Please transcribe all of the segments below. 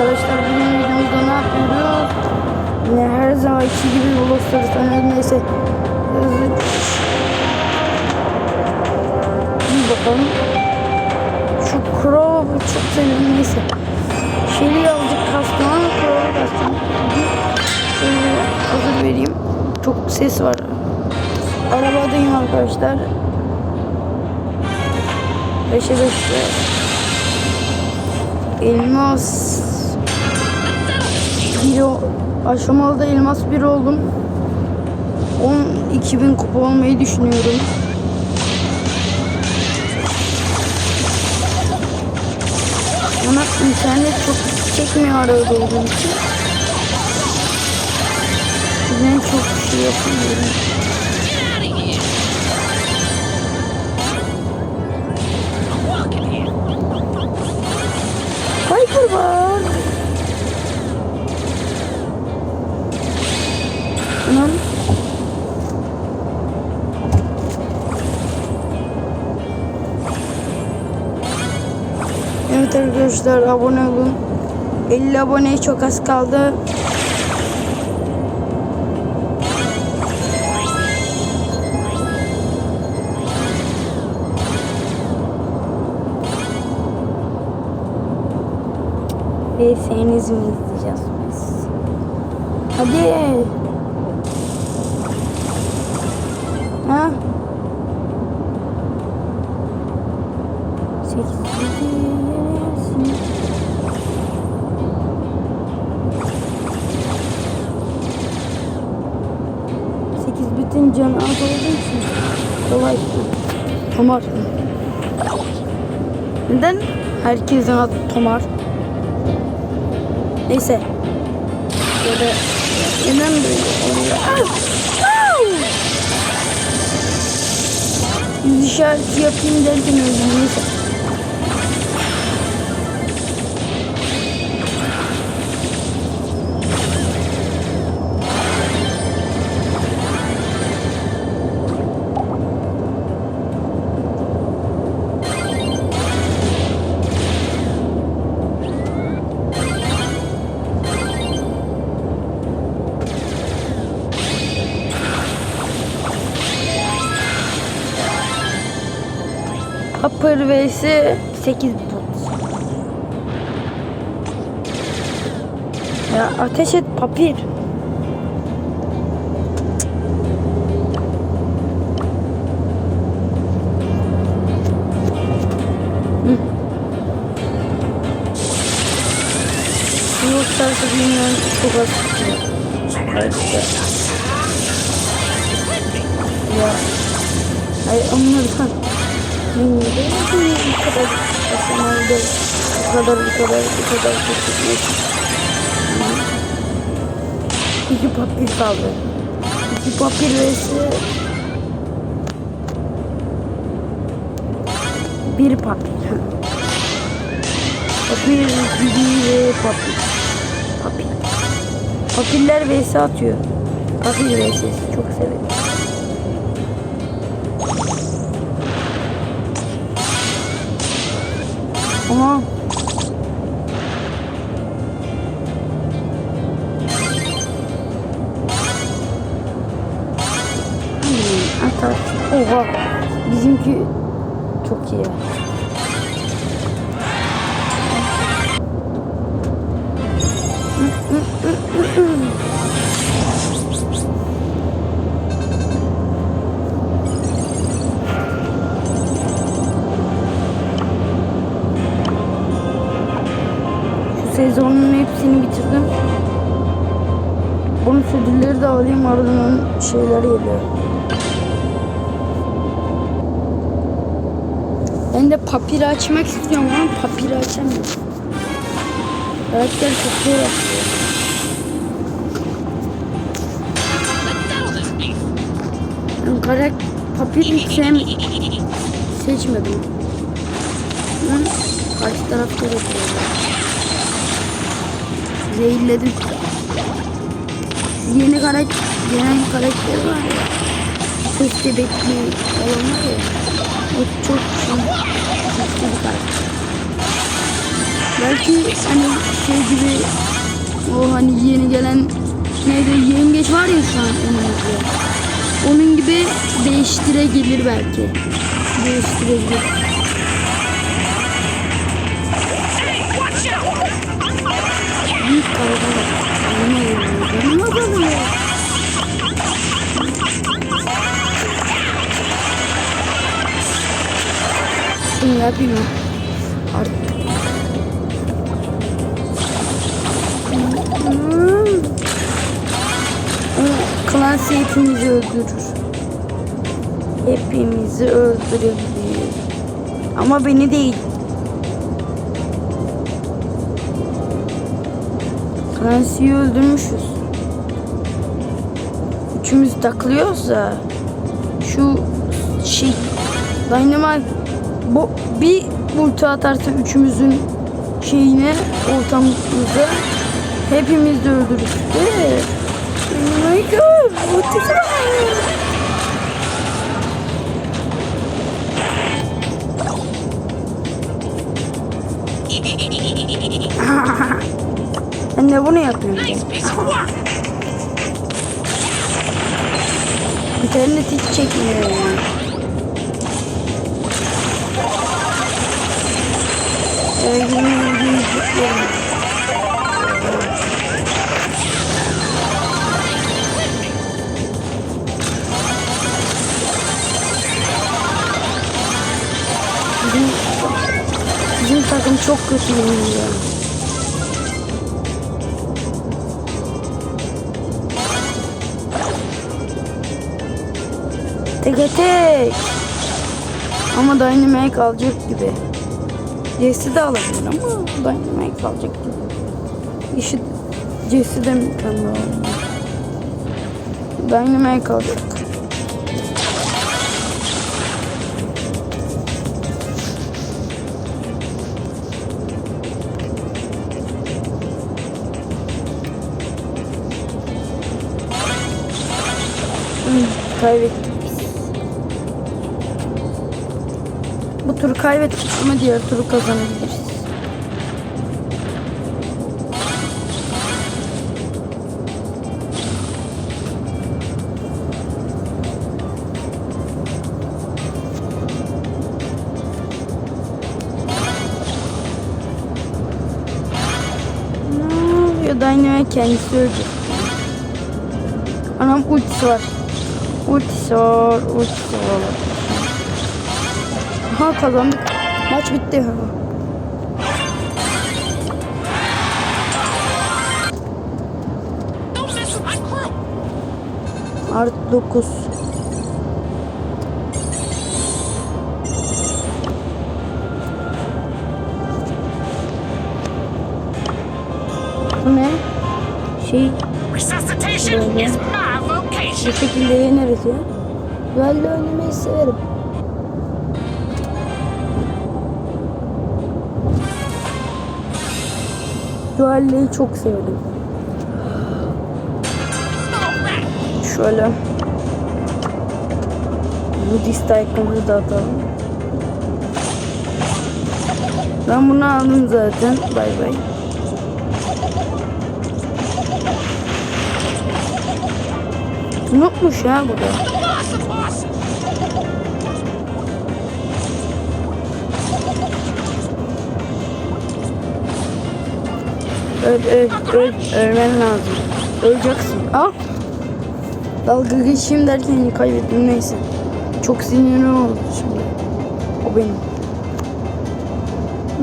arkadaşlar bugün videomuzda ne yapıyoruz? Yine her zamanki gibi Ulusları tanıyoruz. Neyse. Bir bakalım. Şu Crow çok sevdim. Neyse. Şeyi aldık kastım ama Crow'u kastım. Şöyle hazır vereyim. Çok ses var. Arabadayım arkadaşlar. 5'e 5'te. Elmas bir aşamalı da elmas bir oldum. 12 bin kupa olmayı düşünüyorum. Ama internet çok çekmiyor arada olduğum için. Ben çok bir şey yapamıyorum. Piper var. Evet arkadaşlar abone olun. 50 aboneye çok az kaldı. Ve seninizi mi izleyeceğiz biz? Hadi. Ha? Bütün canı az olduğu için kolay. Tomar. Neden herkesin adı Tomar? Neyse. Böyle neden böyle oluyor? Yüz işareti yapayım derken öldüm. Neyse. Vs 8 bot. Ya ateş et papir. Yoksa bilmiyorum çok az tutuyor. Ya. Ay onlardan. Hmm, bu kadar aşamalı Bu kadar bu kadar bu kadar kötü İki papir kaldı. İki papir vs bir papir. Papir, bibi ve papir. Papir. Papirler vs atıyor. Papir vs çok severim. Sezonun hepsini bitirdim. Bonus ödülleri de alayım ardından şeyler geliyor. Ben de papiri açmak istiyorum ama papiri açamıyorum. Karakter çok açıyor. Ben karakter papir hiç seçmedim. Ben karşı tarafta yapıyorum. Zehirledim. Yeni karakter, yeni karakter var ya. Ses bebekli falan var ya. O çok şey, güçlü bir karakter. Belki hani şey gibi o hani yeni gelen neydi yengeç var ya şu an önümüzde. Onun gibi değiştirebilir belki. Değiştirebilir. Şunu yapayım? Artık. Hmm. Clancy hepimizi öldürür. Hepimizi öldürebilir. Ama beni değil. Clancy'yi öldürmüşüz. Üçümüz takılıyoruz da şu şey Dynamite bu bir ulti atarsa üçümüzün şeyine ortamımıza hepimiz de öldürürüz. De. Oh my god. Ultisi var. Ben de bunu yapıyorum. Nice piece of work. İnternet hiç çekmiyor yani. Bizim takım çok kötü oynuyor. Tek tek. Ama Dynamite alacak gibi. Jesse de alabilir ama Dynamite alacak gibi. İşi Jesse de mükemmel oynuyor. Dynamite alacak. Hı, Turu kaybettik ama diğer turu kazanabiliriz. Dynamite kendisi ölecek. Anam ultisi var. Ultisi var, ultisi var. Ha kazandık. Maç bitti. Artı 9. Bu ne? Şey bu şekilde yeneriz ya. Duello oynamayı severim. Duello'yu çok severim. Şöyle. Budist ayakkabıyı da atalım. Ben bunu aldım zaten. Bay bay. Unutmuş ya. Awesome, Öl, öl, öl, ölmen lazım. Öleceksin. Al. Dalga geçeyim derken kaybettim neyse. Çok sinirli oldu şimdi. O benim.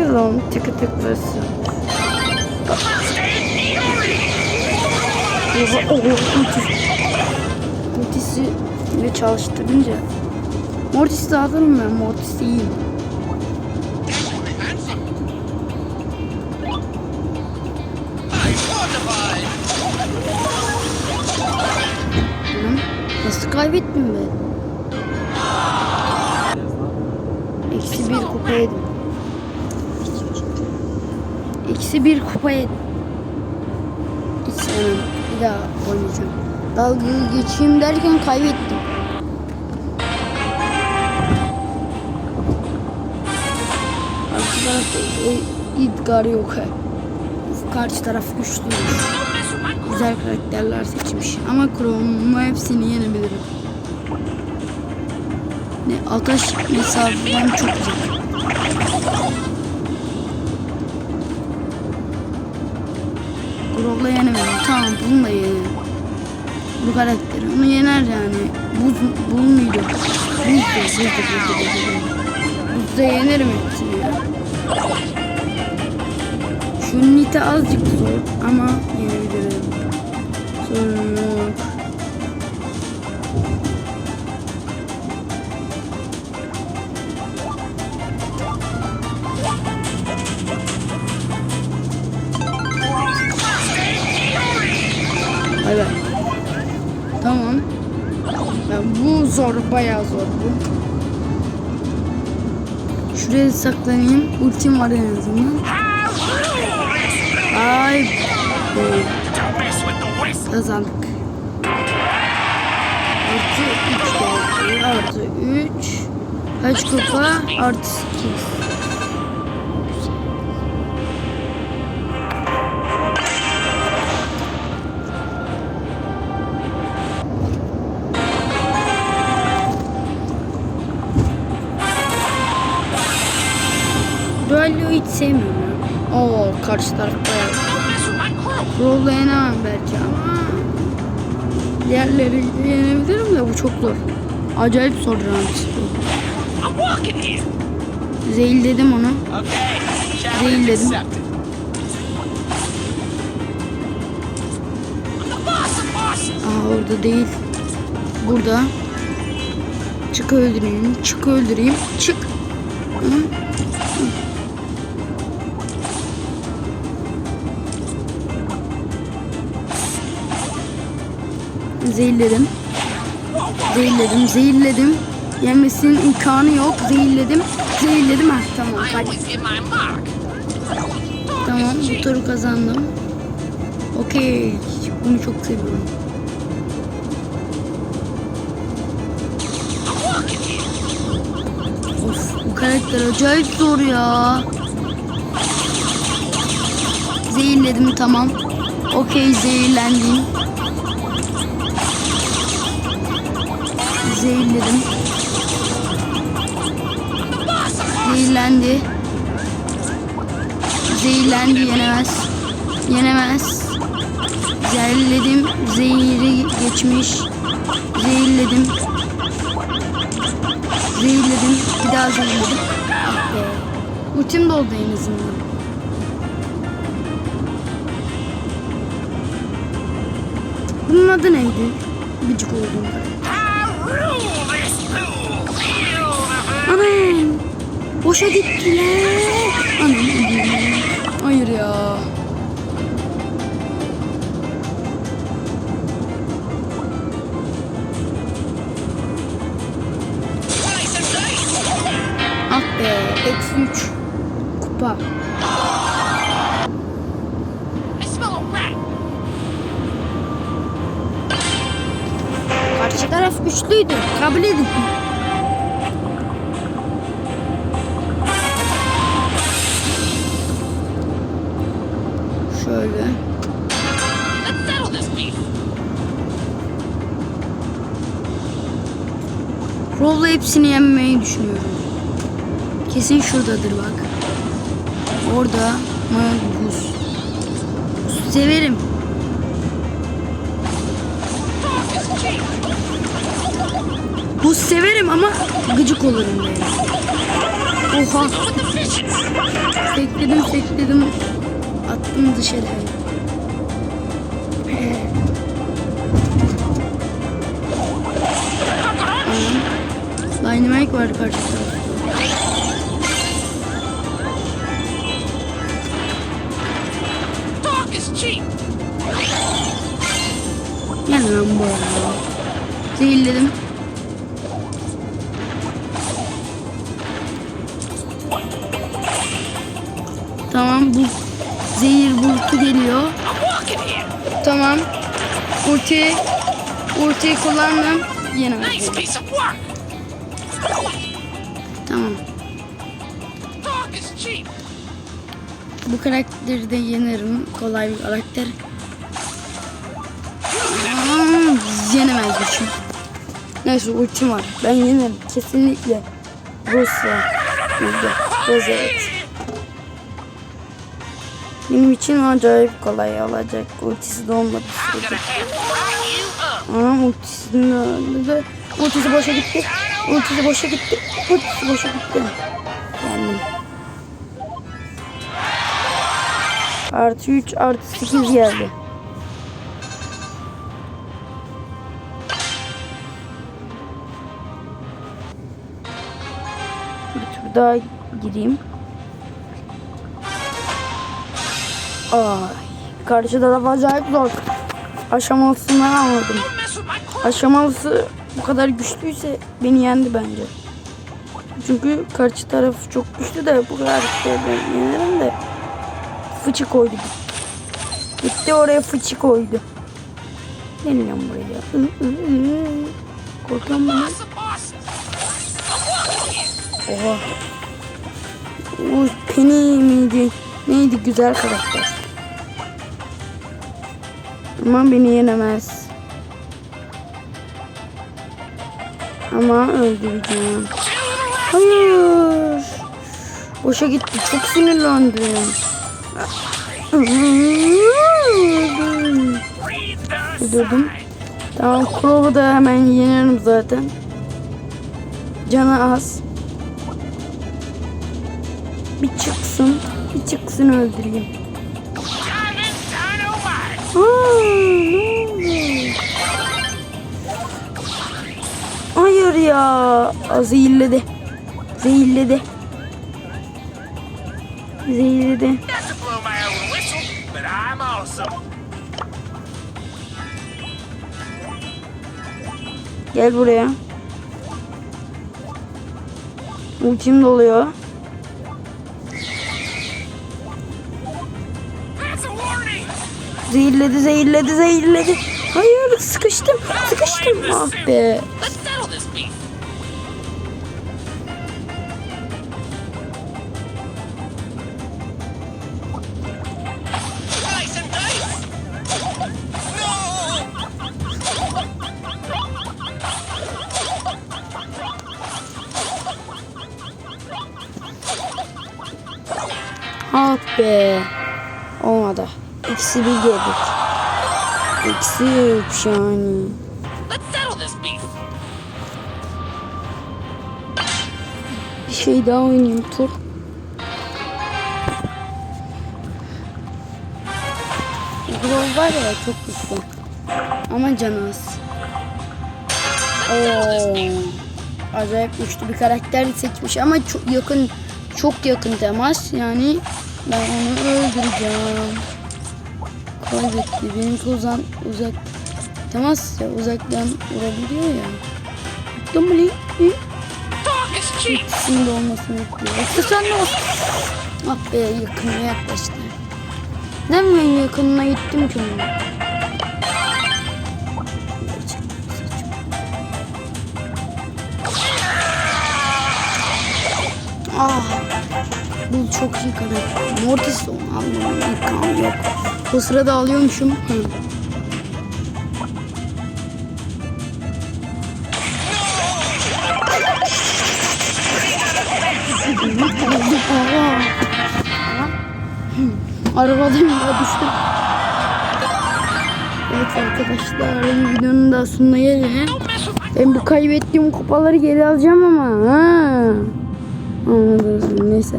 Yılan tıkı tıklasın. Oha, oha, ulti. Ultisi ile çalıştırınca. Mortis'i de alırım ben. Mortis iyi. Kaybettim ben? Eksi bir kupa yedim. Eksi bir kupa yedim. Hiç sevmem. Bir daha oynayacağım. Dalga geçeyim derken kaybettim. Arkadan İdgar yok. Karşı taraf güçlü. Güzel karakterler seçmiş. Ama Chrome'u hepsini yenebilirim. Ne ateş mesafeden çok uzak. Chrome'la yenemedim. Tamam bunu da yenerim. Bu karakteri. Onu yener yani. Buz, buz muydu? Buzdu. Buzdu. Buzdu. Buzdu. Buzda yenerim hepsini ya. Şu Nita azıcık zor ama yenebilirim. Sorun yok. Evet. Tamam. Ya bu zor, bayağı zor bu. Şuraya saklanayım. Ultim var en azından. Ay. Kazandık. Artı 3 geldi. Artı 3. Kaç kupa? Artı 8. Duello'yu hiç sevmiyorum. Oo karşı taraf bayağı. Yenemem belki ama diğerleri yenebilirim de bu çok zor. Acayip zor here. Zeyl dedim onu. Değil dedim. Aa orada değil. Burada. Çık öldüreyim. Çık öldüreyim. Çık. Hı? Zehirledim. Zehirledim. Zehirledim. Yemesinin imkanı yok. Zehirledim. Zehirledim. Ha tamam. I Kaç. always hit my mark. Tamam bu turu kazandım. Okey. Bunu çok seviyorum. Of bu karakter acayip zor ya. Zehirledim tamam. Okey zehirlendim. Zehirledim. Zehirlendi. Zehirlendi yenemez. Yenemez. Zehirledim. Zehiri geçmiş. Zehirledim. Zehirledim. Bir daha zehirledim. Ah be. Ultim doldu en azından. Bunun adı neydi? Gıcık oldum. Anam. Boşa gittiler. Anam. Hayır ya. Ah be. Eksi 3. Kupa. I smell a rat. Karşı taraf güçlüydü. Kabul edin. Rolla hepsini yenmeyi düşünüyorum. Kesin şuradadır bak. Orada. Severim. Talk is cheap. Buz severim ama gıcık olurum böyle. Oha. Tekledim tekledim. Attım dışarı. Dynamite var karşıda. Talk is cheap. Gel lan bu arada. Zehirledim. Tamam bu zehir bulutu geliyor. Tamam. Ulti ultiyi kullandım. Yine Nice piece of work. Tamam. Bu karakteri de yenerim. Kolay bir karakter. Aa, Yenemez için. Neyse ultim var. Ben yenerim. Kesinlikle. Rusya. Yüzde. Rus evet. Benim için acayip kolay olacak. Ultisi de olmadı. Up. Aa, ultisini de, ultisi boşa gitti. Ultisi boşa gitti. Ultisi boşa gitti. Yendim. Artı 3 artı 8 geldi. Bir tur daha gireyim. Ay, karşı taraf acayip zor. Aşamasından anladım. Aşamalısı bu kadar güçlüyse beni yendi bence. Çünkü karşı taraf çok güçlü de bu kadar işte ben yenerim de fıçı koydu. Gitti oraya fıçı koydu. Lan buraya. Korkuyorum ben. Oha. O Penny miydi? Neydi güzel karakter. Ama beni yenemez. Ama öldüreceğim. Hayır. Boşa gitti. Çok sinirlendim. Öldürdüm. Tamam Crow'u da hemen yenerim zaten. Canı az. Bir çıksın. Bir çıksın öldüreyim. Aa, Hayır ya. Aa, Zehirledi. Zehirledi. Zehirledi. Gel buraya. Ultim doluyor. Zehirledi, zehirledi, zehirledi. Hayır, sıkıştım, sıkıştım. Ah be. Be. Olmadı. İkisi bir geldik. İkisi üç yani. Bir şey daha oynayayım tur. Grove var ya çok güçlü. Ama canı az. Oo. Acayip güçlü bir karakter seçmiş ama çok yakın çok yakın temas yani ben onu öldüreceğim. Kaybetti. Benimki uzak uzak temas ya uzaktan vurabiliyor ya. Cheap. İkisinin olmasını bekliyor. Yoksa sen ne olsun? Ah be yakınına yaklaştı. Ben yakınına gittim ki onun? Ah, bu çok iyi karakter. Mortis onu almam imkanı yok. O sırada alıyormuşum. Hı. Aa. Arabadan ya düştüm. Evet arkadaşlar videonun da sonuna my Ben bu kaybettiğim kupaları geri alacağım ama. Ha. Anladınız? Neyse.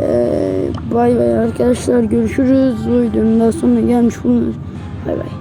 Ee, bay bay arkadaşlar görüşürüz. Bu videonun da sonuna gelmiş bulunur. Bay bay.